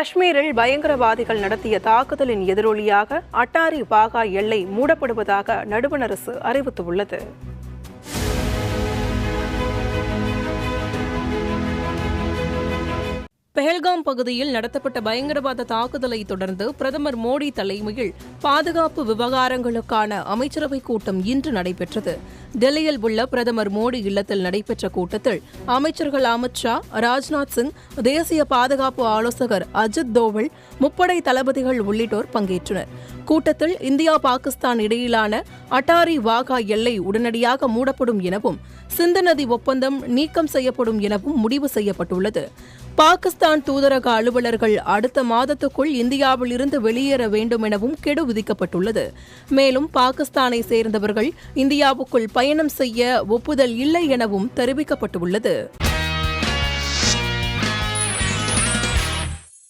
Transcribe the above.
காஷ்மீரில் பயங்கரவாதிகள் நடத்திய தாக்குதலின் எதிரொலியாக அட்டாரி பாகா எல்லை மூடப்படுவதாக நடுவண் அரசு அறிவித்துள்ளது. பெஹல்காம் பகுதியில் நடத்தப்பட்ட பயங்கரவாத தாக்குதலை தொடர்ந்து பிரதமர் மோடி தலைமையில் பாதுகாப்பு விவகாரங்களுக்கான அமைச்சரவைக் கூட்டம் இன்று நடைபெற்றது. டெல்லியில் உள்ள பிரதமர் மோடி இல்லத்தில் நடைபெற்ற கூட்டத்தில் அமைச்சர்கள் அமித் ஷா ராஜ்நாத் சிங் தேசிய பாதுகாப்பு ஆலோசகர் அஜித் தோவல் முப்படை தளபதிகள் உள்ளிட்டோர் பங்கேற்றனர். கூட்டத்தில் இந்தியா பாகிஸ்தான் இடையிலான அட்டாரி வாகா எல்லை உடனடியாக மூடப்படும் எனவும் சிந்து நதி ஒப்பந்தம் நீக்கம் செய்யப்படும் எனவும் முடிவு செய்யப்பட்டுள்ளது. பாகிஸ்தான் தூதரக அலுவலர்கள் அடுத்த மாதத்துக்குள் இந்தியாவில் இருந்து வெளியேற வேண்டும் எனவும் கெடு விதிக்கப்பட்டுள்ளது. மேலும் பாகிஸ்தானை சேர்ந்தவர்கள் இந்தியாவுக்குள் பயணம் செய்ய ஒப்புதல் இல்லை எனவும் தெரிவிக்கப்பட்டுள்ளது.